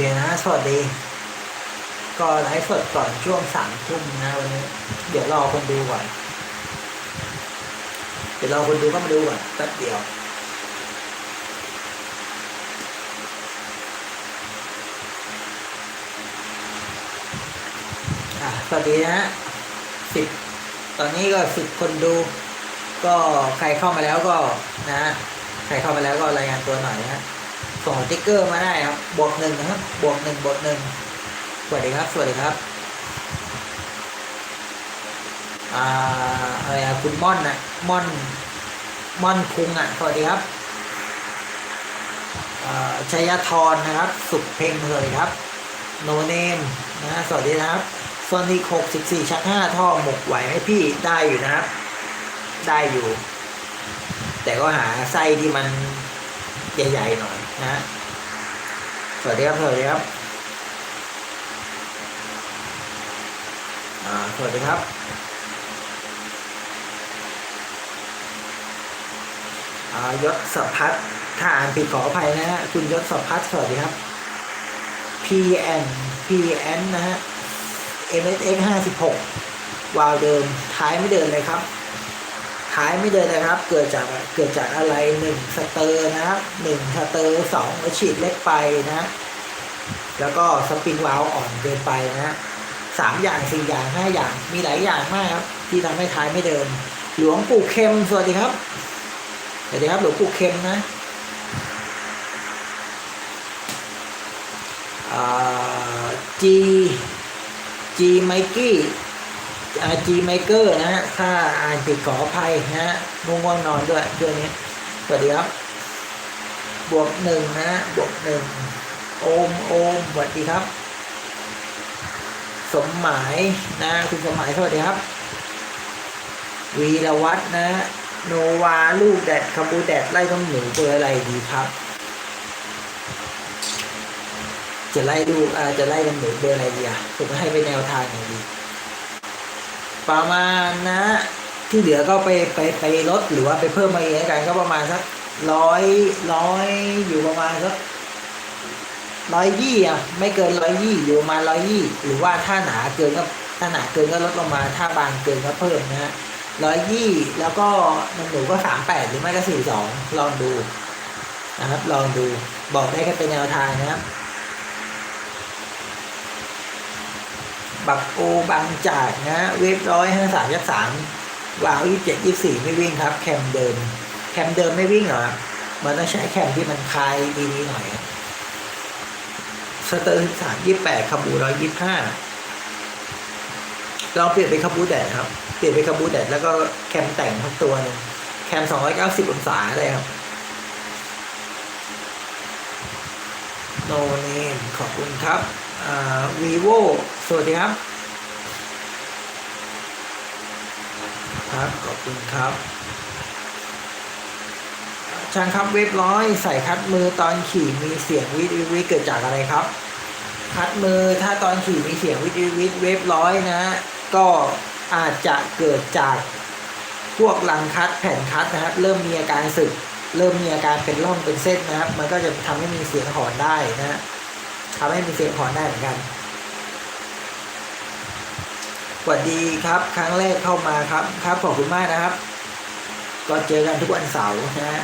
โอเคนะ สวัสดี ก็ไลฟ์สดก่อนช่วงสามทุ่มนะวันนี้ เดี๋ยวรอคนดูก่อน เดี๋ยวรอคนดูก็มาดูก่อนแป๊บเดียวสวัสดีนะฮะสิบตอนนี้ก็สิบคนดู ก็ใครเข้ามาแล้วก็นะ ใครเข้ามาแล้วก็รายงานตัวหน่อยนะ ส่งสติ๊กเกอร์มาได้ครับ บวกหนึ่งนะครับ บวกหนึ่งบวกหนึ่งสวัสดีครับ สวัสดีครับ อ่า อะไรอะคุณม่อนนะม่อน ม่อนคุงอะสวัสดีครับชัยธรนะครับ สุขเพ่งเลยครับ โนเนมนะสวัสดีนะครับโซนิกหกสิบสี่ชักห้าท่อหมกไหวไหมพี่ได้อยู่นะครับ ได้อยู่ แต่ก็หาไส้ที่มันใหญ่ๆหน่อย นะสวัสดีครับ สวัสดีครับอ่าสวัสดีครับ อ่ายศสพัฒน์ถ้าอ่านผิดขออภัยนะฮะ คุณยศสพัฒน์สวัสดีครับ PN PN นะฮะ MSX ห้าสิบหกวาล์วเดิมท้ายไม่เดินเลยครับ ท้ายไม่เดินเลยครับ เกิดจากเกิดจากอะไรหนึ่งสเตอร์นะครับหนึ่งสเตอร์สองฉีดเล็กไปนะ แล้วก็สปริงวาล์วอ่อนเกินไปนะสามอย่างสี่อย่างห้าอย่างมีหลายอย่างมากครับ ที่ทำให้ท้ายไม่เดิน หลวงปู่เข็มสวัสดีครับสวัสดีครับหลวงปู่เข็มนะอ่า G G ไมกี้ G ไมเกอร์นะฮะ ถ้าอ่านผิดขออภัยนะฮะง่วงนอนด้วยเรื่องนี้ สวัสดีครับ บวกหนึ่งนะบวกหนึ่งโอมโอมสวัสดีครับ สมหมายนะคุณสมหมายสวัสดีครับ วีรวัฒน์นะโนวาลูกแดดคาบูแดดไล่ต้องหนูเบอร์อะไรดีครับ จะไล่ลูกอ่าจะไล่ต้องหนูเบอร์อะไรดีอะผมให้เป็นแนวทางหน่อยดี ประมาณนะที่เหลือก็ไปไปไปลดหรือว่าไปเพิ่มมาเองกันก็ประมาณสักร้อยร้อยอยู่ประมาณสักร้อยยี่อะไม่เกินร้อยยี่อยู่ประมาณร้อยยี่หรือว่าถ้าหนาเกินก็ถ้าหนาเกินก็ลดลงมา ถ้าบางเกินก็เพิ่มนะฮะร้อยยี่แล้วก็มันหนูก็สามแปดหรือไม่ก็สี่สองลองดูนะครับลองดูบอกได้แค่เป็นแนวทางนะครับ บักโอบางจากนะ เวฟร้อยห้าสามยักสามวาวยี่เจ็ดยี่สี่ไม่วิ่งครับ แคมเดิม แคมเดิมไม่วิ่งเหรอมันต้องใช้แคมที่มันคลายดีๆหน่อยสเตอร์สามยี่แปดคาบูร้อยยี่ห้าลองเปลี่ยนเป็นคาบูแดดครับ เปลี่ยนเป็นคาบูแดดแล้วก็แคมแต่งทั้งตัวหนึงแคมสองร้อยเก้าสิบองศาเลยครับโนเนมขอบคุณครับ อ่าวีโวสวัสดีครับ ครับ ขอบคุณครับช่างครับเว็บร้อยใส่คัดมือตอนขี่มีเสียงวิดวิดวิดเกิดจากอะไรครับ คัดมือถ้าตอนขี่มีเสียงวิดวิดวิดเวฟร้อยนะ ก็อาจจะเกิดจากพวกลังคัดแผ่นคัดนะครับ เริ่มมีอาการสึก เริ่มมีอาการเป็นร่องเป็นเส้นนะครับ มันก็จะทำให้มีเสียงหอนได้นะฮะ ทำให้มีเสียงหอนได้เหมือนกันสวัสดีครับ ครั้งแรกเข้ามาครับ ครับขอบคุณมากนะครับ ก็เจอกันทุกวันเสาร์นะฮะ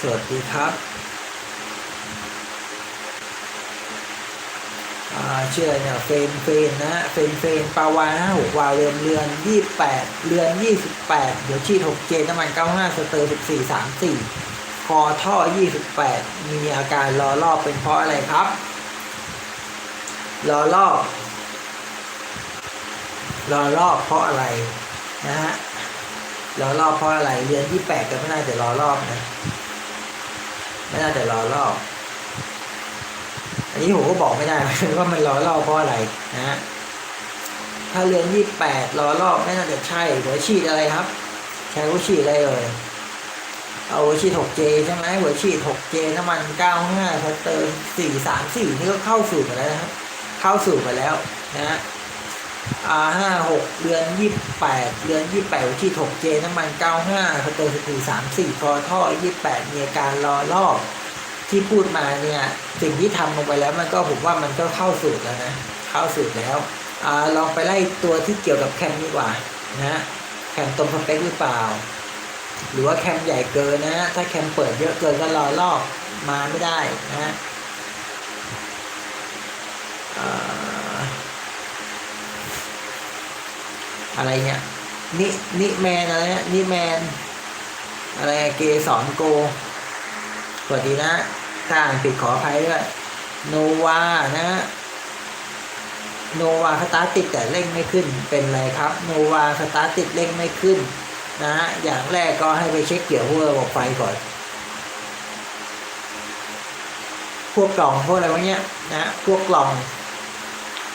สวัสดีครับ อ่าชื่อเนี่ยเฟนเฟนนะฮะเฟนเฟนปาวานะหกวาเรือนเรือนยี่แปดเรือนยี่สิบแปดเดี๋ยวชีดหกเจน้ำมันเก้าห้าสเตอร์สิบสี่สามสี่คอท่อยี่สิบแปดมีอาการล้อรอบเป็นเพราะอะไรครับล้อรอบล้อรอบเพราะอะไรนะฮะล้อรอบเพราะอะไรเรือนยี่แปดก็ไม่น่าจะล้อรอบนะไม่น่าจะล้อรอบ อันนี้ผมก็บอกไม่ได้ว่ามันล้อรอบเพราะอะไรนะฮะถ้าเรือนยี่แปดล้อรอบไม่น่าจะใช่หัวฉีดอะไรครับใช้หัวฉีดอะไรเอ่ยเอาหัวฉีด 6J ใช่ไหมหัวฉีด 6J น้ำมัน 95ทัตเตอร์434 นี่ก็เข้าสู่มาแล้วนะครับเข้าสู่มาแล้วนะฮะอ่าห้าหกเดือนยี่แปดเดือนยี่แปดที่ถกเจน้ำมันเก้าห้าสเตอร์สตีสามสี่คอท่อยี่แปดมีอาการรอรอบ ที่พูดมาเนี่ยสิ่งที่ทำลงไปแล้วมันก็ผมว่ามันก็เข้าสูตรแล้วนะเข้าสูตรแล้วอลองไปไล่ตัวที่เกี่ยวกับแคมดีกว่านะแคมตรงสเปคหรือเปล่า หรือว่าแคมใหญ่เกินนะ ถ้าแคมเปิดเยอะเกินก็รอรอบมาไม่ได้นะอ่าอะไรเนี่ยนินิแมนอะไรเนี่ยนิแมนอะไรเกสอนโกสวัสดีนะ ถ้าอ่านผิดขออภัยด้วยโนวานะโนวาสตาร์ติดแต่เร่งไม่ขึ้นเป็นไรครับโนวาสตาร์ติดเร่งไม่ขึ้นนะฮะอย่างแรกก็ให้ไปเช็คเกี่ยวพวกระบบไฟก่อนพวกกล่องพวกอะไรพวกเนี้ยนะพวกกล่อง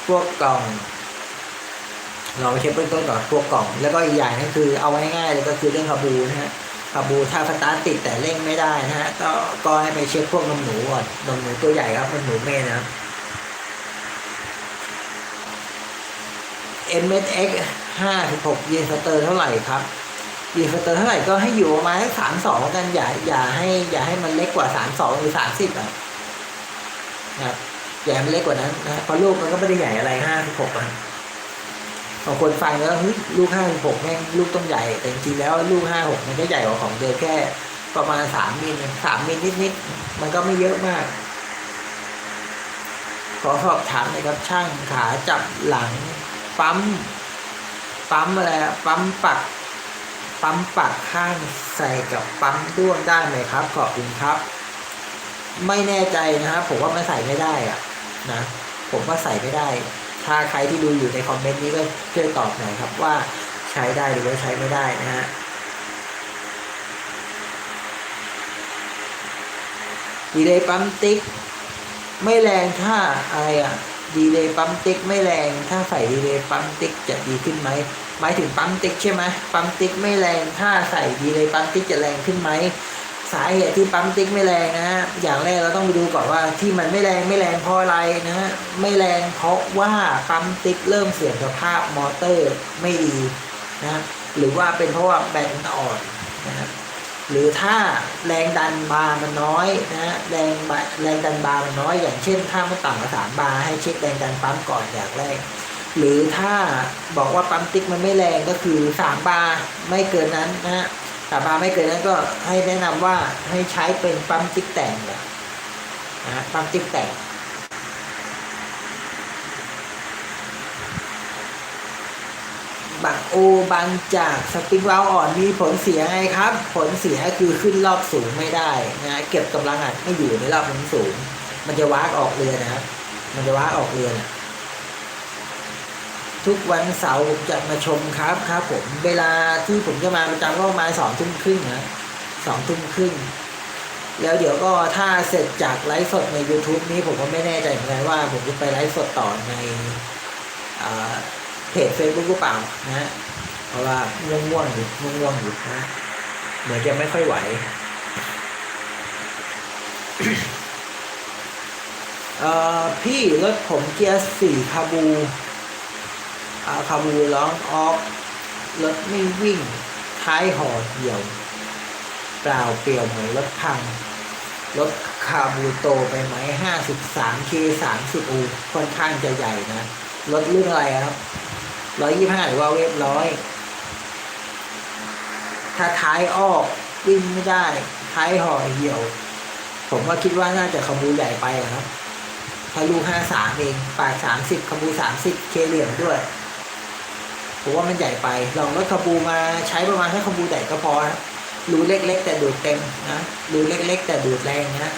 พวกกล่อง เราไปเช็คเบื้องต้นก่อนพวกกล่อง แล้วก็อีกอย่างนึงคือเอาไว้ง่ายๆเลยก็คือเรื่องคาบูนะฮะาบูถ้าสตาร์ติดแต่เร่งไม่ได้นะฮะก็ก็ให้ไปเช็คพวกนมหนูก่อนนมหนูตัวใหญ่ครับนมหนูเมนนะครับ MSX ห้าสิบหกยีนสเตอร์เท่าไหร่ครับยีนสเตอร์เท่าไหร่ก็ให้อยู่ประมาณสามสองกันอย่าอย่าให้อย่าให้มันเล็กกว่าสามสองหรือสามสิบอะนะครับอย่าให้มันเล็กกว่านั้นนะเพราะลูกมันก็ไม่ได้ใหญ่อะไรห้าสิบหกอะ บางคนฟังแล้วเฮ้ยลูกห้าหกแม่งลูกต้องใหญ่ แต่จริงแล้วลูกห้าหกมันก็ใหญ่กว่าของเดิมแค่ประมาณสามมิลสามมิลนิดๆมันก็ไม่เยอะมาก ขอสอบถามหนะครับช่างขาจับหลัง ปั๊ม ปั๊มอะไรปั๊มปัก ปั๊มปักข้างใส่กับปั๊มด้วงได้ไหมครับ ขอบคุณครับ ไม่แน่ใจนะครับผมว่ามันใส่ไม่ได้อะนะผมว่าใส่ไม่ได้ ถ้าใครที่ดูอยู่ในคอมเมนต์นี้ก็ช่วยตอบหน่อยครับว่าใช้ได้หรือว่าใช้ไม่ได้นะฮะดีเลยปั๊มติ๊กไม่แรงถ้าอะไรอะดีเลยปั๊มติ๊กไม่แรงถ้าใส่ดีเลยปั๊มติ๊กจะดีขึ้นไหมหมายถึงปั๊มติ๊กใช่ไหมปั๊มติ๊กไม่แรงถ้าใส่ดีเลยปั๊มติ๊กจะแรงขึ้นไหม สาเหตุที่ปั๊มติ๊กไม่แรงนะฮะอย่างแรกเราต้องไปดูก่อนว่าที่มันไม่แรงไม่แรงเพราะอะไรนะฮะไม่แรงเพราะว่าปั๊มติ๊กเริ่มเสื่อมสภาพมอเตอร์ไม่ดีนะหรือว่าเป็นเพราะว่าแบตมันอ่อนนะครับหรือถ้าแรงดันบาร์มันน้อยนะฮะแรงบาแรงดันบาร์มันน้อย อย่างเช่น ถ้ามันต่ำกว่าสามบาร์ให้เช็คแรงดันปั๊มก่อนอย่างแรก หรือถ้าบอกว่าปั๊มติ๊กมันไม่แรงก็คือสามบาร์ไม่เกินนั้นนะ ฮะสามบาไม่เกินนั้นก็ให้แนะนำว่าให้ใช้เป็นปั๊มติ๊กแต่งนะฮะปั๊มติ๊กแต่งบักโอบางจากสปริงวาลอ่อนมีผลเสียไงครับ ผลเสียคือขึ้นรอบสูงไม่ได้นะเก็บกำลังอัดไม่อยู่ในรอบสูง มันจะวากออกเรือนะครับ มันจะวากออกเรือนะ ทุกวันเสาร์ผมจะมาชมครับครับผมเวลาที่ผมจะมาประจำก็ประมาณสองทุ่มครึ่งนะสองทุ่มครึ่งแล้วเดี๋ยวก็ถ้าเสร็จจากไลฟ์สดใน YouTube นี้ผมก็ไม่แน่ใจเหมือนกันว่า ผมจะไปไลฟ์สดต่อในอ่าเพจเฟซบุ๊กหรือเปล่านะฮะเพราะว่าง่วงๆอยู่ง่วงๆอยู่นะเหมือนจะไม่ค่อยไหวเอ่อพี่รถผมเกียร์สี่คาบู อาคาบูร้องออกรถไม่วิ่ง ท้ายห่อเหี่ยว เปล่าเปลี่ยวเหมือนรถพัง รถคาบูโตไปไหมห้าสิบสามเคสามสิบอูค่อนข้างจะใหญ่นะ รถรุ่นอะไรครับร้อยยี่ห้าหรือว่าเวฟร้อยถ้าท้ายออกวิ่งไม่ได้ ท้ายห่อเหี่ยว ผมว่าคิดว่าน่าจะขบูใหญ่ไปอะครับถ้าลูกห้าสามเองปากสามสิบขบูสามสิบเคเหลี่ยมด้วย ผมว่ามันใหญ่ไป ลองรถขบูมาใช้ประมาณแค่ขบูใหญ่ก็พอนะรูเล็กๆ แต่ดูดเต็มนะรูเล็กๆ แต่ดูดแรงนะ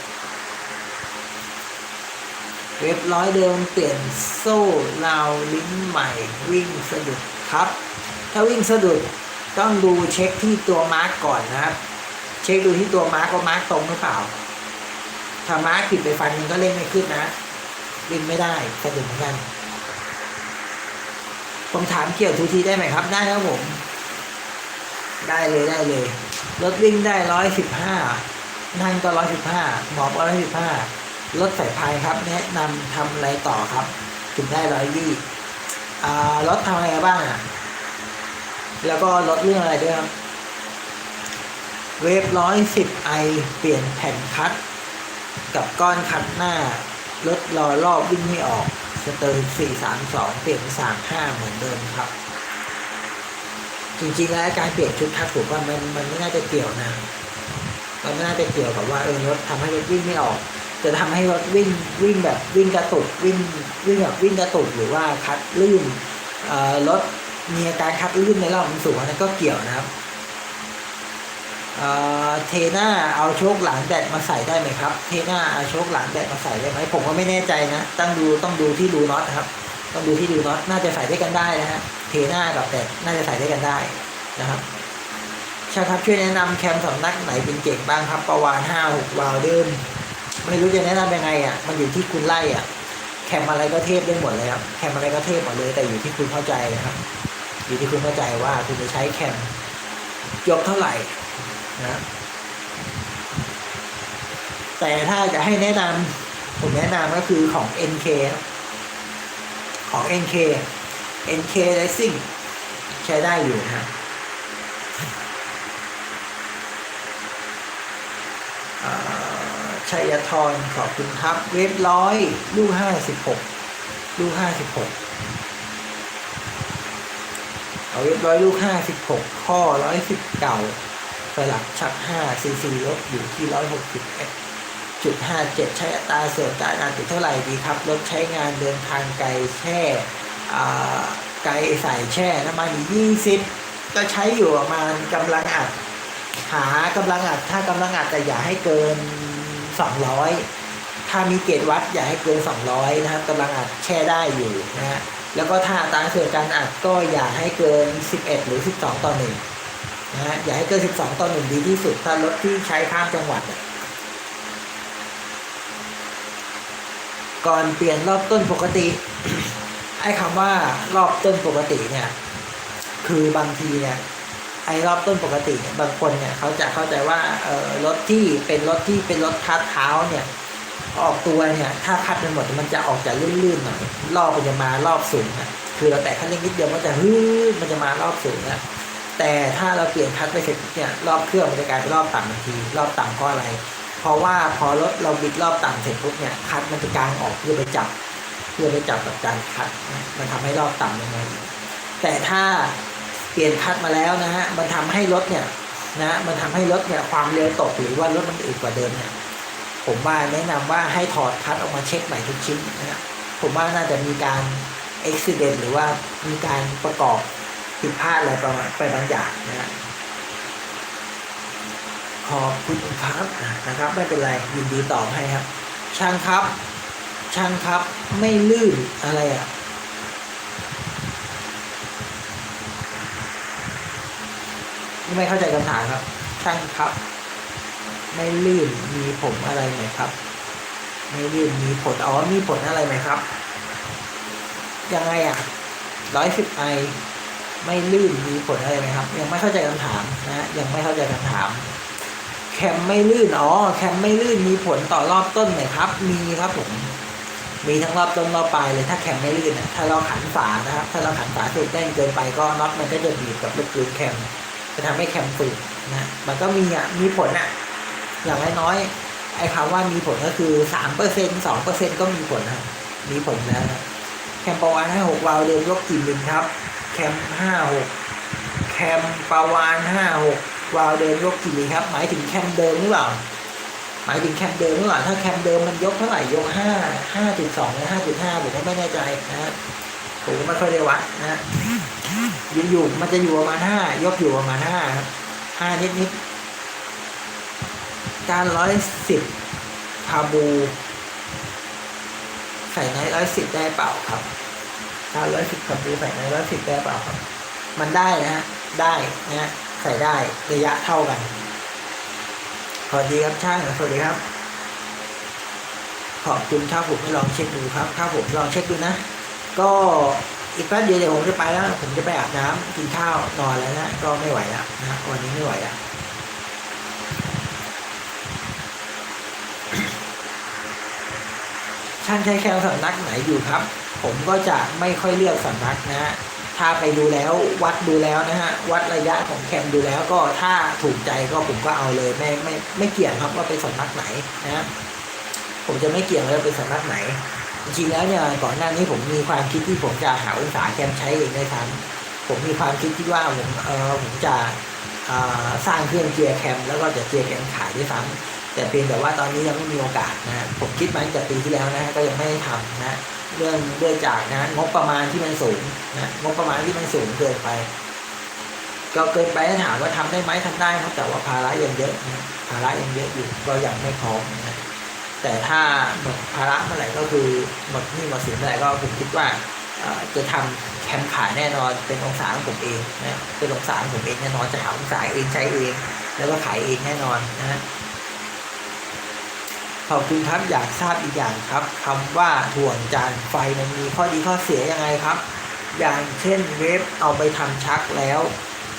เว็บร้อยเดิมเปลี่ยนโซ่ราวลิ้นใหม่ วิ่งสะดุดครับ ถ้าวิ่งสะดุดต้องดูเช็คที่ตัวมาร์กก่อนนะครับ เช็คดูที่ตัวมาร์กว่ามาร์กตรงหรือเปล่า ถ้ามาร์กผิดไปฟันมันก็เล่นไม่ขึ้นนะวิ่งไม่ได้สะดุดเหมือนกัน ผมถามเกี่ยวทูทีได้ไหมครับ ได้ครับผม ได้เลยได้เลย รถวิ่งได้ร้อยสิบห้านั่งก็ร้อยสิบห้าหมอบก็ร้อยสิบห้ารถสายพายครับ แนะนำทำอะไรต่อครับ ถึงได้ร้อยยี่รถทำอะไรบ้างอะ แล้วก็ลดเรื่องอะไรด้วยครับ เวฟร้อยสิบไอเปลี่ยนแผ่นคัด กับก้อนคัดหน้ารถรอรอบวิ่งไม่ออก สเตอร์สี่สามสองเปลี่ยนสามห้าเหมือนเดิมครับ จริงๆแล้วการเปลี่ยนชุดคัดผมว่ามันมันไม่น่าจะเกี่ยวนะมันไม่น่าจะเกี่ยวกับว่าเออรถทำให้รถวิ่งไม่ออก จะทำให้รถวิ่งวิ่งแบบวิ่งกระตุกวิ่งวิ่งแบบวิ่งกระตุกหรือว่าคัดลื่นรถมีอาการคัดลื่นในรอบมันสูงนนั้นก็เกี่ยวนะครับ เอ่อเทน่าเอาโชคหลังแดดมาใส่ได้ไหมครับ เทน่าเอาโชคหลังแดดมาใส่ได้ไหมผมก็ไม่แน่ใจนะต้องดูต้องดูที่ดูน็อตครับ ต้องดูที่ดูน็อตน่าจะใส่ได้กันได้นะฮะเทน่ากับแดดน่าจะใส่ได้กันได้นะครับใช่ครับช่วยแนะนำแคมสำนักไหนเป็นเก่งบ้างครับประวานห้าหกวาลเดิมไม่รู้จะแนะนำยังไงอะมันอยู่ที่คุณไล่อะแคมอะไรก็เทพได้หมดเลยครับแคมอะไรก็เทพหมดเลยแต่อยู่ที่คุณเข้าใจนะครับอยู่ที่คุณเข้าใจว่าคุณจะใช้แคมยกเท่าไหร่ นะแต่ถ้าจะให้แนะนำผมแนะนำก็คือของ NK ของ NK NK Racing ใช้ได้อยู่นะครับอ่าชัยทรขอบคุณครับ เว็บร้อยลูกห้าสิบหกลูกห้าสิบหกเอาเว็บร้อยลูกห้าสิบหกข้อร้อยสิบเก่า ลักชักห้าซีซีลดอยู่ที่ร้อยหกสิบเอ็จุดห้าเจ็ดใช้อัตราส่วนการอ่านติดเท่าไหร่ดีครับ รถใช้งานเดินทางไกลแช่ไกลใส่แช่น้ำมันยี่สิบก็ใช้อยู่ประมาณกำลังอัด หากำลังอัดถ้ากำลังอัดแต่อย่าให้เกิน 200 ถ้ามีเกจวัดอย่าให้เกิน 200 นะครับกำลังอัดแช่ได้อยู่นะฮะแล้วก็ถ้าอัตราส่วนการอัดก็อย่าให้เกิน 11 หรือ 12 ต่อห นะฮะอย่าให้เกิน12ต่อหนึ่งดีที่สุด ถ้ารถที่ใช้ข้ามจังหวัดก่อนเปลี่ยนรอบต้นปกติ ไอ้คำว่ารอบต้นปกติเนี่ย คือบางทีเนี่ยไอ้รอบต้นปกติเนี่ยบางคนเนี่ยเขาจะเข้าใจว่าเออรถที่เป็นรถที่เป็นรถคัดเท้าเนี่ย ออกตัวเนี่ยถ้าคัดมันหมดมันจะออกจากลื่นๆหน่อยรอบมันจะมารอบสูงนะคือเราแตะคันเร่งนิดเดียวมันจะฮือมันจะมารอบสูงนะ แต่ถ้าเราเปลี่ยนคัดไปเสร็จเนี่ยรอบเครื่องมันจะกลายเป็นรอบต่ำทันที รอบต่ำเพราะอะไร เพราะว่าพอรถเราบิดรอบต่ำเสร็จปุ๊บเนี่ยคัดมันจะกางออกเพื่อไปจับ เพื่อไปจับกับการคัดมันทำให้รอบต่ำยังไงแต่ถ้าเปลี่ยนคัดมาแล้วนะฮะมันทำให้รถเนี่ยนะมันทำให้รถเนี่ยความเร็วตกหรือว่ารถมันอึดกว่าเดิมเนี่ยผมว่าแนะนำว่าให้ถอดคัดออกมาเช็คใหม่ทุกชิ้นนะผมว่าน่าจะมีการอุบิเหตุหรือว่ามีการประกอบ ผิดพลาดอะไรประมาณไปบางอย่างนะฮะขอบคุณครับนะครับ ไม่เป็นไรยินดีตอบให้ครับ ช่างครับ ช่างครับไม่ลื่นอะไรอะไม่เข้าใจคำถามครับ ช่างครับ ไม่ลื่นมีผมอะไรไหมครับ ไม่ลื่นมีผลอ๋อมีผลอะไรไหมครับ ยังไงอะร้อยสิบไอ ไม่ลื่นมีผลอะไรไหมครับ ยังไม่เข้าใจคำถามนะยังไม่เข้าใจคำถาม แคมไม่ลื่นอ๋อแคมไม่ลื่นมีผลต่อรอบต้นไหมครับ มีครับผมมีทั้งรอบต้นรอบปลายเลยถ้าแคมไม่ลื่นถ้าเราขันฝานะครับ ถ้าเราขันฝาสุดแน่นเกินไปก็น็อตมันก็จะบีบกับลูกปืนแคมจะทำให้แคมฝืดนะมันก็มีอะมีผลอะอย่างน้อยๆไอ้คำว่ามีผลก็คือสามเปอร์เซ็นสองเปอร์เซ็นก็มีผลนะมีผลแล้วนะแคมปาวานให้หกวาล์วเดิมยกกี่มิลครับ มห้าหกแคมปาวานห้าหกวาวเดิมยกกี่ครับ หมายถึงแคมเดิมหรือเปล่าหมายถึงแคมเดิมหรือเปล่าถ้าแคมเดิมมันยกเท่าไหร่ยกห้าห้าจุดสองหรือห้าจุดห้าผมก็ไม่แน่ใจนะฮะผมก็ไม่ค่อยได้วัดนะฮะยืนอยู่มันจะอยู่ประมาณห้ายกอยู่ประมาณห้าครับห้านิดนิดการร้อยสิบคาบู ใส่ในร้อยสิบได้เปล่าครับ การ้อยสิบคาบูใส่ในร้อยสิบได้เปล่าครับ มันได้นะฮะ ได้นะฮะ ใส่ได้ระยะเท่ากัน สวัสดีครับช่าง สวัสดีครับ ขอบคุณครับผมให้ลองเช็คดูครับครับผมลองเช็คดูนะ ก็อีกแป๊บเดียวเดี๋ยวผมจะไปแล้ว ผมจะไปอาบน้ำกินข้าวนอนแล้วนะ ก็ไม่ไหวแล้วนะ วันนี้ไม่ไหวแล้ว ชช่างใช้แคมสำนักไหนอยู่ครับ ผมก็จะไม่ค่อยเลือกสำนักนะฮะถ้าไปดูแล้ววัดดูแล้วนะฮะวัดระยะของแคมดูแล้วก็ถ้าถูกใจก็ผมก็เอาเลยไม่ไม่ไม่เกี่ยงครับว่าเป็นสำนักไหนนะฮะผมจะไม่เกี่ยงเลยว่าเป็นสำนักไหน จริงๆแล้วเนี่ยก่อนหน้านี้ผมมีความคิดที่ผมจะหาองศาแคมใช้เองในทางผมมีความคิดที่ว่าผมเออผมจะสร้างเครื่องเจียร์แคมแล้วก็จะเจียร์แคมขายด้วยซ้ำ แต่เพียงแต่ว่าตอนนี้ยังไม่มีโอกาสนะผมคิดมาตั้งแต่ปีที่แล้วนะก็ยังไม่ได้ทำนะเรื่องเรื่องจากนะงบประมาณที่มันสูงนะงบประมาณที่มันสูงเกินไป ก็เกินไปถาถามว่าทำได้ไหมทำได้ครับแต่ว่าภาระยังเยอะนะภาระยังเยอะอยู่ก็ยังไม่พร้อมนะแต่ถ้าหมดภาระเมื่อไหร่ก็คือหมดหนี่หมดสินเมื่อไหร่ก็ผมคิดว่าจะทำแคมขายแน่นอนเป็นองศาของผมเองนะเป็นองศาของผมเองแน่นอนจะหาองศาเองใช้เอง แล้วก็ขายเองแน่นอนนะ ขอบคุณครับอยากทราบอีกอย่างครับคำว่าถ่วงจานไฟมันมีข้อดีข้อเสียยังไงครับ อย่างเช่นเวฟเอาไปทำชักแล้ว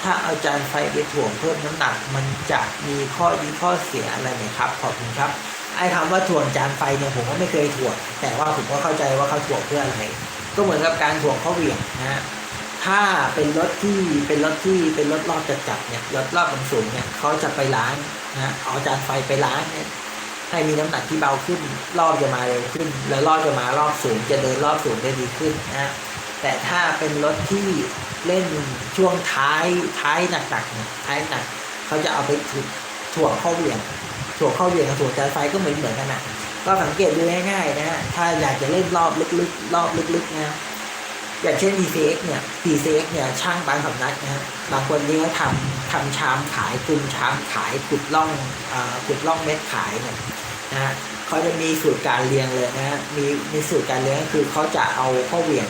ถ้าเอาจานไฟไปถ่วงเพิ่มน้ำหนัก มันจะมีข้อดีข้อเสียอะไรไหมครับ ขอบคุณครับไอ้คำว่าถ่วงจานไฟเนี่ยผมก็ไม่เคยถ่วงแต่ว่าผมก็เข้าใจว่าเขาถ่วงเพื่ออะไร ก็เหมือนกับการถ่วงข้อเหวี่ยงนะฮะถ้าเป็นรถที่เป็นรถที่เป็นรถรอบจัดๆเนี่ยรถรอบมันสูงเนี่ยเขาจะไปล้างนะฮะเอาจานไฟไปล้างเนี่ย ให้มีน้ำหนักที่เบาขึ้น รอบจะมาเร็วขึ้น แล้วรอบจะมารอบสูงจะเดินรอบสูงได้ดีขึ้นนะแต่ถ้าเป็นรถที่เล่นช่วงท้ายท้ายหนักๆท้ายหนักเขาจะเอาไปถูถ่วงเข้าเหวี่ยงถ่วงเข้าเหวี่ยงกับถ่วงจานไฟก็เหมือนเหมือนกันนะก็สังเกตดูง่ายๆนะฮะถ้าอยากจะเล่นรอบลึกๆ รอบลึกๆนะ อย่างเช่น PCX เนี่ย PCX เนี่ยช่างบางสำนักนะฮะบางคนที่เขาทำทำชามขายกึ่งชามขายขุดล่องอ่าขุดล่องเม็ดขายเนี่ยนะฮะเขาจะมีสูตรการเรียงเลยนะฮะมีมีสูตรการเรียงก็คือเขาจะเอาข้อเหวี่ยง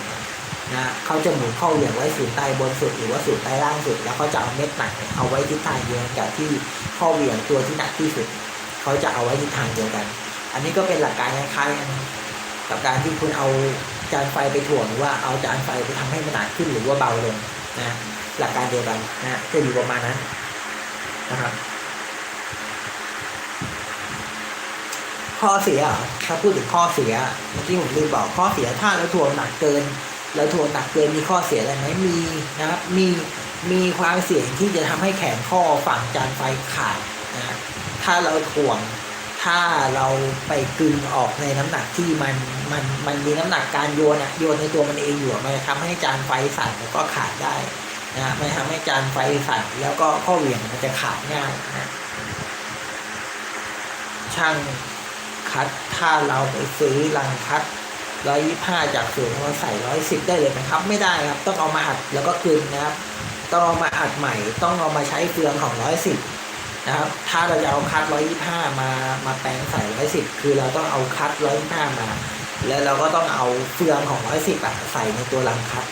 นะฮะเขาจะหมุนข้อเหวี่ยงไว้ศูนย์ใต้บนสุดหรือว่าศูนย์ใต้ล่างสุด แล้วเขาจะเอาเม็ดหนักเอาไว้ทิศทางเดียวกันกับที่ข้อเหวี่ยงตัวที่หนักที่สุดเขาจะเอาไว้ทิศทางเดียวกัน อันนี้ก็เป็นหลักการคล้ายๆกันกับการที่คุณเอา จานไฟไปถ่วงหรือว่าเอาจานไฟไปทำให้มันหนักขึ้นหรือว่าเบาลงนะหลักการเดียวกันนะจะอยู่ประมาณนั้นนะครับข้อเสียถ้าพูดถึงข้อเสียเมื่อกี้ผมลืมบอกข้อเสียถ้าเราถ่วงหนักเกิน เราถ่วงหนักเกินมีข้อเสียอะไรไหมมีนะครับมีมีความเสี่ยงที่จะทำให้แขนข้อฝั่งจานไฟขาดนะถ้าเราถ่วง ถ้าเราไปกึงออกในน้ำหนักที่มันมันมันมีน้ำหนักการโยนอะโยนในตัวมันเองอยู่มันจะทำให้จานไฟสั่นแล้วก็ขาดได้นะมันทำให้จานไฟสั่นแล้วก็ข้อเหวี่ยงมันจะขาดง่ายนะช่างคัดถ้าเราไปซื้อลังคัดร้อยยี่ห้าจากศูนย์มาใส่ร้อยสิบได้เลยไหมครับ ไม่ได้ครับ ต้องเอามาอัดแล้วก็กลึงนะครับ ต้องเอามาอัดใหม่ ต้องเอามาใช้เฟืองของร้อยสิบ นะครับถ้าเราจะเอาคัดร้อยยี่ห้ามามาแปลงใส่ร้อยสิบคือเราต้องเอาคัดร้อยยี่ห้ามา แล้วเราก็ต้องเอาเฟืองของร้อยสิบอะใส่ในตัวลังคัด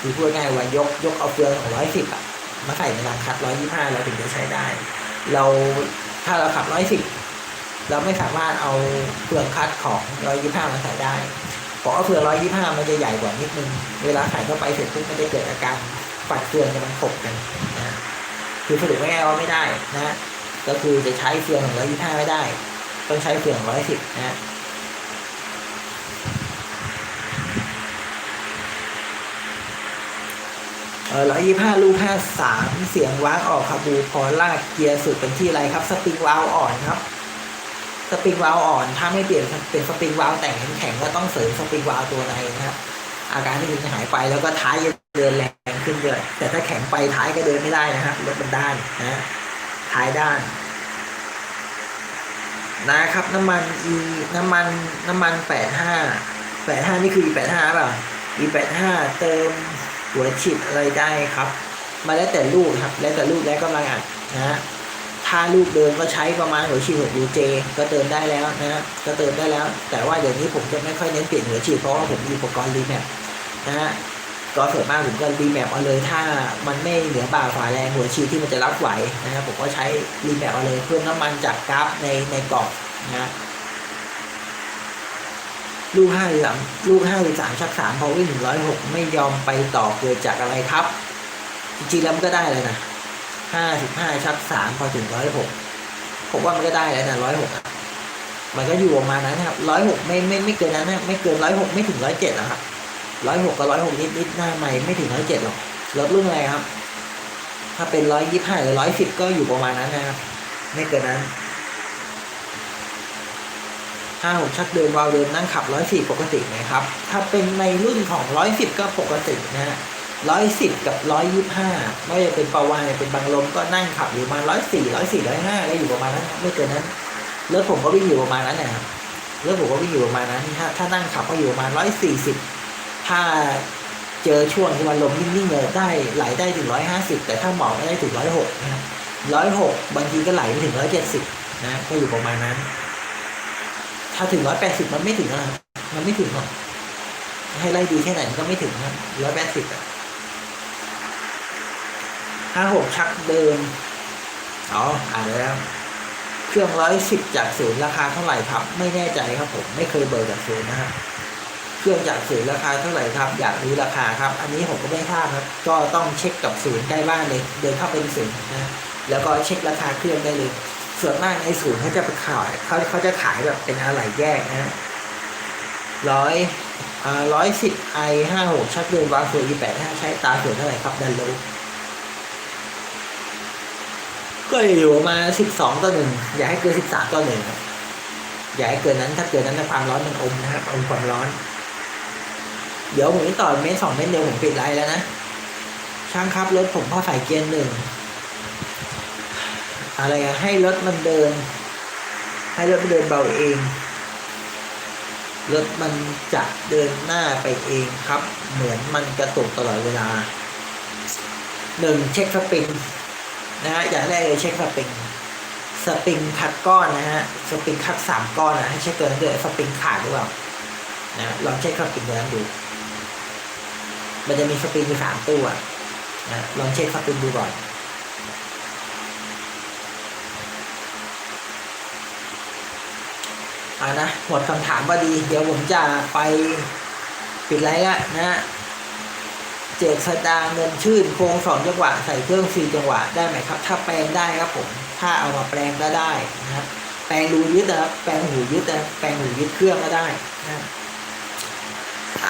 คือพูดง่ายว่ายกยกเอาเฟืองของร้อยสิบอะมาใส่ในลังคัดร้อยยี่ห้าเราถึงจะใช้ได้ เราถ้าเราขับร้อยสิบเราไม่สามารถเอาเฟืองคัดของ125มาใส่ได้เพราะว่าเฟือง125มันจะใหญ่กว่านิดนึง เวลาใส่เข้าไปเสร็จปุ๊บมันจะเกิดอาการฝัดเฟืองจะมันขบกัน คือสรุปง่ายๆว่าไม่ได้นะก็คือจะใช้เฟืองของ125ไม่ได้ ต้องใช้เฟือง110นะเออร้อยยี่ห้าลูกห้าสามเสียงว้างออกคาบูพอลากเกียร์สุดเป็นที่ไรครับ สปริงวาล์วอ่อนครับ สปริงวาล์วอ่อน ถ้าไม่เปลี่ยนเป็นสปริงวาล์วแต่งแข็งก็ต้องเสริมสปริงวาล์วตัวในนะครับ อาการที่ถึงจะหายไปแล้วก็ท้ายจะเดินแรง ขึ้นเยอะ แต่ถ้าแข็งไปท้ายก็เดินไม่ได้นะครับรถมันด้านนะท้ายด้าน นะครับ น้ำมันอีน้ำมันน้ำมันแปดห้าแปดห้านี่คือ e แปดห้าเปล่า e แปดห้าเติมหัวฉีดอะไรได้ครับ มาแล้วแต่ลูกครับ แล้วแต่ลูกและกำลังอัดนะฮะถ้าลูกเดินก็ใช้ประมาณหัวฉีดหก UJ ก็เติมได้แล้วนะฮะก็เติมได้แล้ว แต่ว่าเดี๋ยวนี้ผมจะไม่ค่อยเน้นเปลี่ยนหัวฉีดเพราะว่าผมมีอุปกรณ์รีแมปนะฮะ ก็ส่วนมากผมก็รีแมปเอาเลย ถ้ามันไม่เหนือบ่าฝาแรงหัวฉีที่มันจะรับไหวนะครับผมก็ใช้รีแมปเอาเลยเพิ่มน้ำมันจากกราฟในในกล่องนะลูกห้าสามลูกห้าหรือสามชักสามพอวิ่งหนึ่งร้อยหกไม่ยอมไปต่อเกิดจากอะไรครับ จริงๆแล้วมันก็ได้เลยนะห้าสิบห้าชักสามพอถึงร้อยหกผมว่ามันก็ได้แล้วนะร้อยหกมันก็อยู่ประมาณนั้นนะครับร้อยหกไม่ไม่ไม่เกินนั้นนะไม่เกินร้อยหกไม่ถึงร้อยเจ็ดนะครับ ร้อยหกกับร้อยหกนิดนิดหน้าใหม่ไม่ถึงร้อยเจ็ดหรอกรถรุ่นอะไรครับ ถ้าเป็นร้อยยี่ห้าหรือร้อยสิบก็อยู่ประมาณนั้นนะครับ ไม่เกินนั้นห้าหกชักเดินวาวเดินนั่งขับร้อยสี่ปกตินะครับ ถ้าเป็นในรุ่นของร้อยสิบก็ปกตินะฮะร้อยสิบกับร้อยยี่ห้าไม่ว่าจะเป็นปาวานเป็นบางลมก็นั่งขับอยู่ประมาณร้อยสี่ร้อยสี่ร้อยห้าก็อยู่ประมาณนั้นไม่เกินนั้นรถผมก็วิ่งอยู่ประมาณนั้นนะครับรถผมก็วิ่งอยู่ประมาณนั้นถ้าถ้านั่งขับก็อยู่ประมาณร้อยสี่สิบ ถ้าเจอช่วงที่มันลมนิ่งๆเลยได้ไหลได้ถึงร้อยห้าสิบแต่ถ้าหมอกได้ถึงร้อยหกนะครับร้อยหกบางทีก็ไหลไปถึงร้อยเจ็ดสิบนะก็อยู่ประมาณนั้น ถ้าถึงร้อยแปดสิบมันไม่ถึงนะครับมันไม่ถึงหรอกให้ไล่ดีแค่ไหนก็ไม่ถึงครับร้อยแปดสิบอะห้าหกชักเดิมอ๋ออ่านแล้ว เครื่องร้อยสิบจากศูนย์ราคาเท่าไหร่ครับ ไม่แน่ใจครับผม ไม่เคยเบิกจากศูนย์นะครับ เครื่องจากศูนย์ราคาเท่าไหร่ครับอยากรู้ราคาครับ อันนี้ผมก็ไม่ทราบครับ ก็ต้องเช็คกับศูนย์ใกล้บ้านเลย เดินเข้าไปในศูนย์นะแล้วก็เช็คราคาเครื่องได้เลย ส่วนมากในศูนย์เขาจะไปขายเขาเขาจะขายแบบเป็นอะไหล่แยกนะร้อยอ่าร้อยสิบไอห้าหกชักเดินวางสวยยี่แปดห้าใช้ตาส่วนเท่าไหร่ครับดันโลก็อยู่มาสิบสองต่อหนึ่งอย่าให้เกินสิบสามต่อหนึ่งอย่าให้เกินนั้นถ้าเกินนั้นความร้อนมันอมนะครับอมความร้อน เดี๋ยวผมจะต่อเมตรสองเมตรเดียวผมปิดไลน์แล้วนะ ช่างครับรถผมพอใส่เกียร์หนึ่งอะไรอะให้รถมันเดิน ให้รถมันเดินเบาเอง รถมันจะเดินหน้าไปเองครับ เหมือนมันกระตุกตลอดเวลาหนึ่งเช็คสปริงนะฮะอย่างแรกเลยเช็คสปริงสปริงคัดก้อนนะฮะสปริงคัดสามก้อนนะให้เช็คตัวนั้นด้วยสปริงขาดหรือเปล่านะลองเช็คสปริงตัวนั้นดู มันจะมีสปริงอยู่สามตัวนะลองเช็คสปริงดูก่อนอ่านะหมดคำถามพอดี เดี๋ยวผมจะไปปิดไลฟ์ละนะฮะเจษดาเงินชื่นโครงสองจังหวะ ใส่เครื่องสี่จังหวะได้ไหมครับ ถ้าแปลงได้ครับผม ถ้าเอามาแปลงก็ได้นะครับแปลงรูยึดนะครับแปลงหูยึดนะแปลงหูยึดเครื่องก็ได้นะ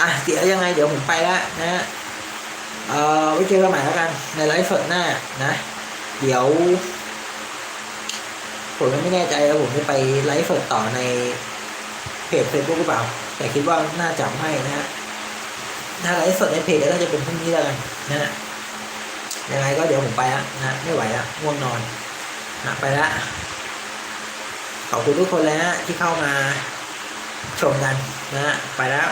อะเดี๋ยวยังไงเดี๋ยวผมไปแล้วนะฮะเอ่อไว้เจอกันใหม่แล้วกัน ในไลฟ์สดหน้านะ เดี๋ยว ผมไม่แน่ใจว่าผมจะไปไลฟ์สดต่อในเพจเฟซบุ๊กหรือเปล่า แต่คิดว่าน่าจะไม่นะฮะถ้าไลฟ์สดในเพจก็น่าจะเป็นพรุ่งนี้แล้วกันนะฮะยังไงก็เดี๋ยวผมไปละนะไม่ไหวละง่วงนอนนะไปละขอบคุณทุกคนเลยฮะที่เข้ามาชมกันนะฮะไปแล้ว